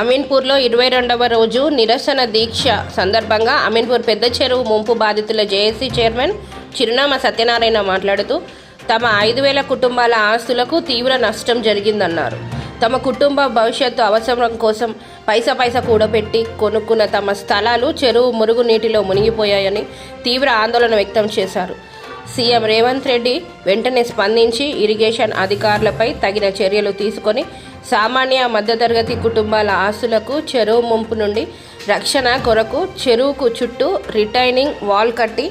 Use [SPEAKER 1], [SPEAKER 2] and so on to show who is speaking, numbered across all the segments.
[SPEAKER 1] అమీన్పూర్లో ఇరవై రెండవ రోజు నిరసన దీక్ష సందర్భంగా అమీన్పూర్ పెద్ద చెరువు ముంపు బాధితుల జేఏసీ చైర్మన్ చిరునామా సత్యనారాయణ మాట్లాడుతూ తమ ఐదు వేల కుటుంబాల ఆస్తులకు తీవ్ర నష్టం జరిగిందన్నారు. తమ కుటుంబ భవిష్యత్తు అవసరం కోసం పైసా పైసా కూడబెట్టి కొనుక్కున్న తమ స్థలాలు చెరువు మురుగునీటిలో మునిగిపోయాయని తీవ్ర ఆందోళన వ్యక్తం చేశారు. సీఎం రేవంత్ రెడ్డి వెంటనే స్పందించి ఇరిగేషన్ అధికారులపై తగిన చర్యలు తీసుకొని సామాన్య మధ్యతరగతి కుటుంబాల ఆస్తులకు చెరువు ముంపు నుండి రక్షణ కొరకు చెరువుకు చుట్టూ రిటైనింగ్ వాల్ కట్టి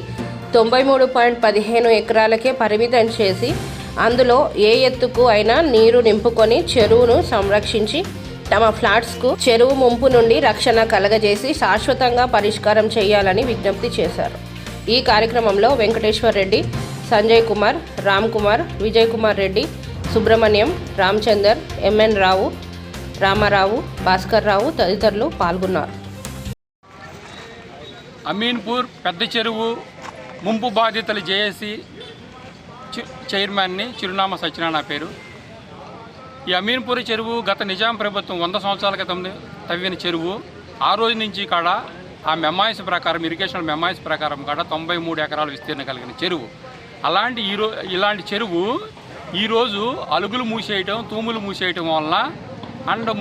[SPEAKER 1] తొంభై మూడు పాయింట్ పదిహేను ఎకరాలకే పరిమితం చేసి అందులో ఏ ఎత్తుకు అయినా నీరు నింపుకొని చెరువును సంరక్షించి తమ ఫ్లాట్స్కు చెరువు ముంపు నుండి రక్షణ కలగజేసి శాశ్వతంగా పరిష్కారం చేయాలని విజ్ఞప్తి చేశారు. ఈ కార్యక్రమంలో వెంకటేశ్వర్ రెడ్డి సంజయ్ కుమార్ రామ్ కుమార్ విజయ్ కుమార్ రెడ్డి సుబ్రహ్మణ్యం రామచందర్ ఎంఎన్ రావు రామారావు భాస్కర్ రావు తదితరులు పాల్గొన్నారు.
[SPEAKER 2] అమీన్పూర్ పెద్ద చెరువు ముంపు బాధితులు జేఏసీ చైర్మన్ని చిరునామా సత్యనారాయణ పేరు. ఈ అమీన్పూర్ చెరువు గత నిజాం ప్రభుత్వం వంద సంవత్సరాల క్రితం తవ్విన చెరువు. ఆ రోజు నుంచి కాడ ఆ మెమాయిస్ ప్రకారం ఇరిగేషన్ మెమాయిస్ ప్రకారం కూడా తొంభై మూడు ఎకరాల విస్తీర్ణం కలిగిన చెరువు. అలాంటి ఈరో ఇలాంటి చెరువు ఈరోజు అలుగులు మూసేయటం తూములు మూసేయటం వలన అండ్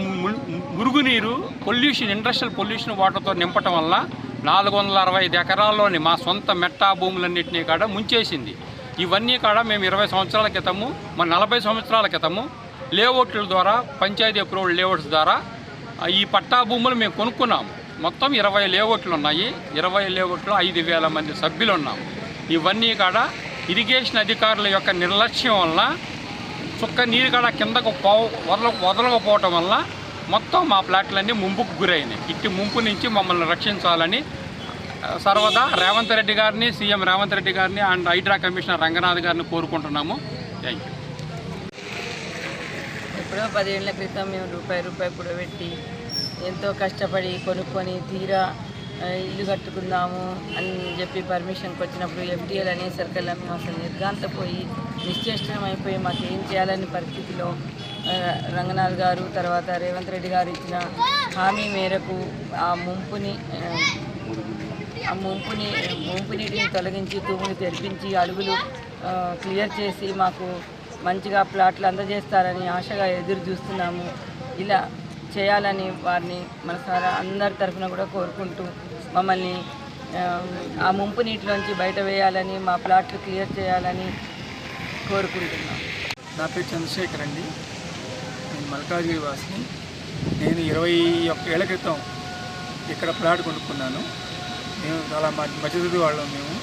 [SPEAKER 2] మురుగునీరు పొల్యూషన్ ఇండస్ట్రియల్ పొల్యూషన్ వాటర్తో నింపటం వల్ల నాలుగు వందల అరవై ఐదు ఎకరాల్లోని మా సొంత మెట్టా భూములన్నింటినీ కాడ ముంచేసింది. ఇవన్నీ కాడ మేము ఇరవై సంవత్సరాల క్రితము మన నలభై సంవత్సరాల క్రితము లేఅవుట్ల ద్వారా పంచాయతీ అప్రూవల్ లేఅవుట్స్ ద్వారా ఈ పట్టా భూములు మేము కొనుక్కున్నాము. మొత్తం ఇరవై లేఅవుట్లు ఉన్నాయి. ఇరవై లేఅవుట్లో ఐదు వేల మంది సభ్యులు ఉన్నాము ఇవన్నీ కాడ ఇరిగేషన్ అధికారుల యొక్క నిర్లక్ష్యం వల్ల చుక్క నీరు కాడ కిందకు పో వదల వదలకపోవటం వల్ల మొత్తం మా ప్లాట్లన్నీ ముంపుకు గురైనాయి. ఇట్టి ముంపు నుంచి మమ్మల్ని రక్షించాలని సర్వదా రేవంత్ రెడ్డి గారిని సీఎం రేవంత్ రెడ్డి గారిని అండ్ హైడ్రా కమిషనర్ రంగనాథ్ గారిని కోరుకుంటున్నాము. థ్యాంక్ యూ
[SPEAKER 3] ఎప్పుడో పదేళ్ళ క్రితం మేము రూపాయి రూపాయి కూడబెట్టి ఎంతో కష్టపడి కొనుక్కొని తీరా ఇల్లు కట్టుకుందాము అని చెప్పి పర్మిషన్కి వచ్చినప్పుడు ఎఫ్డిఎల్ అనేసరికల్లా మేము అసలు నిర్గాంతపోయి నిశ్చేష్టం అయిపోయి మాకు ఏం చేయాలని పరిస్థితిలో రంగనాథ్ గారు తర్వాత రేవంత్ రెడ్డి గారు ఇచ్చిన హామీ మేరకు ఆ ముంపుని ఆ, ముంపుని ముంపు నీటిని తొలగించి తూములు తెరిపించి అడుగులు క్లియర్ చేసి మాకు మంచిగా ప్లాట్లు అందజేస్తారని ఆశగా ఎదురు చూస్తున్నాము. ఇలా చేయాలని వారిని మనసారా అందరి తరఫున కూడా కోరుకుంటూ మమ్మల్ని ఆ, ముంపు నీటిలోంచి బయట వేయాలని మా ప్లాట్లు క్లియర్ చేయాలని కోరుకుంటున్నాం.
[SPEAKER 4] నా పేరు చంద్రశేఖర్ అండి. నేను మల్కాజ్గిరి వాసిని. నేను ఇరవై ఒక్క ఏళ్ళ క్రితం ఇక్కడ ప్లాట్ కొనుక్కున్నాను. మేము చాలా మ- మధ్యతరగతి వాళ్ళం మేము.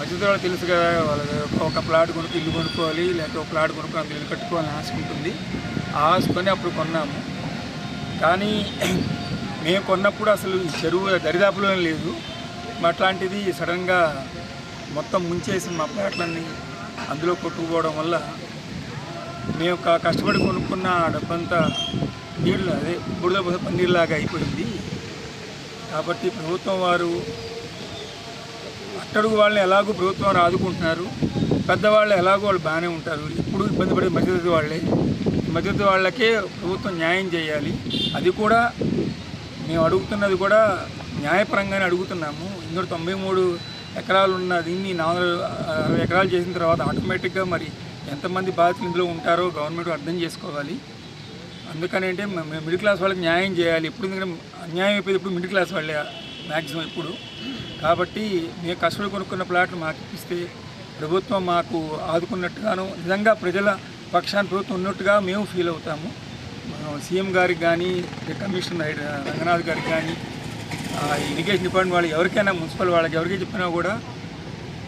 [SPEAKER 4] మధ్యతరగతి వాళ్ళు తెలుసు కదా వాళ్ళు ఒక- ప్లాట్ కొనుక్కు ఇల్లు కొనుక్కోవాలి లేకపోతే ఒక ప్లాట్ కొనుక్కొని అందులో ఇల్లు కట్టుకోవాలని ఆశ ఉంటుంది. ఆ ఆశకొని అప్పుడు కొన్నాము. కానీ మేము కొన్నప్పుడు అసలు చెరువు దరిదాపులో లేదు. అట్లాంటిది సడన్గా మొత్తం ముంచేసి మా ప్లాట్లన్నీ అందులో కొట్టుకుపోవడం వల్ల మేము కష్టపడి కొనుక్కున్న డబ్బంతా నీళ్ళు అదే బురద బురద పన్నీరులాగా అయిపోయింది. కాబట్టి ప్రభుత్వం వారు అట్టడుగు వాళ్ళని ఎలాగో ప్రభుత్వం వారు ఆదుకుంటున్నారు. పెద్దవాళ్ళు ఎలాగో వాళ్ళు బాగానే ఉంటారు. ఇప్పుడు ఇబ్బంది పడే మధ్యతరగతి వాళ్ళే. మద్దతు వాళ్ళకే ప్రభుత్వం న్యాయం చేయాలి. అది కూడా మేము అడుగుతున్నది కూడా న్యాయపరంగానే అడుగుతున్నాము. ఇందులో తొంభై మూడు ఎకరాలు ఉన్న దీన్ని నాలుగు అరవై ఎకరాలు చేసిన తర్వాత ఆటోమేటిక్గా మరి ఎంతమంది బాధితులు ఇందులో ఉంటారో గవర్నమెంట్ అర్థం చేసుకోవాలి. అందుకని అంటే మిడిల్ క్లాస్ వాళ్ళకి న్యాయం చేయాలి. ఇప్పుడు ఎందుకంటే అన్యాయం అయిపోయింది ఇప్పుడు మిడిల్ క్లాస్ వాళ్ళే మ్యాక్సిమం ఇప్పుడు కాబట్టి మేము కష్టపడి కొనుక్కున్న ప్లాట్లు మాకు ఇప్పిస్తే ప్రభుత్వం మాకు ఆదుకున్నట్టుగాను నిజంగా ప్రజల పక్షాన్ని ప్రభుత్వం ఉన్నట్టుగా మేము ఫీల్ అవుతాము. సీఎం గారికి కానీ కమిషనర్ రంగనాథ్ గారికి కానీ ఆ, ఇరిగేషన్ డిపార్ట్మెంట్ వాళ్ళకి ఎవరికైనా మున్సిపల్ వాళ్ళకి ఎవరికి చెప్పినా కూడా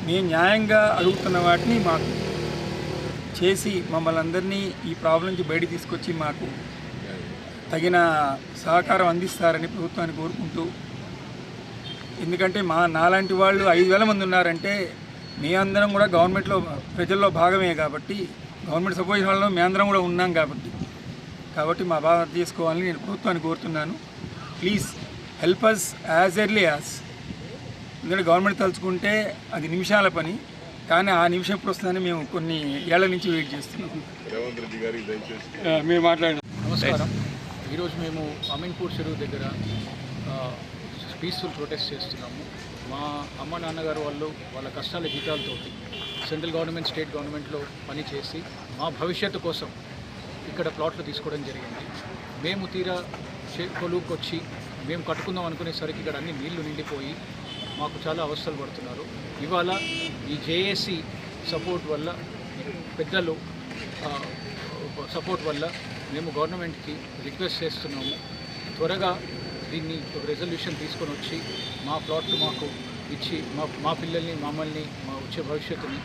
[SPEAKER 4] మేము న్యాయంగా అడుగుతున్న వాటిని మాకు చేసి మమ్మల్ని అందరినీ ఈ ప్రాబ్లం నుంచి బయట తీసుకొచ్చి మాకు తగిన సహకారం అందిస్తారని ప్రభుత్వాన్ని కోరుకుంటూ ఎందుకంటే మా నాలాంటి వాళ్ళు ఐదు వేల మంది ఉన్నారంటే మేమందరం కూడా గవర్నమెంట్లో ప్రజల్లో భాగమే కాబట్టి గవర్నమెంట్ సపోజిషన్ వాళ్ళలో మేమందరం కూడా ఉన్నాం కాబట్టి. కాబట్టి మా బాధ తీసుకోవాలని నేను ప్రభుత్వాన్ని కోరుతున్నాను. Please help us as early as ఎందుకంటే గవర్నమెంట్ తలుచుకుంటే అది నిమిషాల పని. కానీ ఆ నిమిషం ఎప్పుడు వస్తుందని మేము కొన్ని ఏళ్ళ నుంచి వెయిట్ చేస్తున్నాం.
[SPEAKER 2] మీరు మాట్లాడండి.
[SPEAKER 4] నమస్కారం.
[SPEAKER 5] ఈరోజు మేము అమీన్పూర్ చెరువు దగ్గర పీస్ఫుల్ ప్రొటెస్ట్ చేస్తున్నాము. మా అమ్మ నాన్నగారు వాళ్ళు వాళ్ళ కష్టాల జీతాలతోటి సెంట్రల్ గవర్నమెంట్ స్టేట్ గవర్నమెంట్లో పనిచేసి మా భవిష్యత్తు కోసం ఇక్కడ ప్లాట్లు తీసుకోవడం జరిగింది. మేము తీరా చే- మేము కట్టుకుందాం అనుకునేసరికి ఇక్కడ అన్ని నీళ్ళు నిండిపోయి మాకు చాలా అవస్థలు పడుతున్నారు. ఇవాళ ఈ జేఏసీ సపోర్ట్ వల్ల పెద్దలు సపోర్ట్ వల్ల మేము గవర్నమెంట్కి రిక్వెస్ట్ చేస్తున్నాము. త్వరగా దీన్ని ఒక రెజల్యూషన్ తీసుకొని వచ్చి మా ప్లాట్లు మాకు ఇచ్చి మా మా పిల్లల్ని మమ్మల్ని మా వచ్చే భవిష్యత్తుని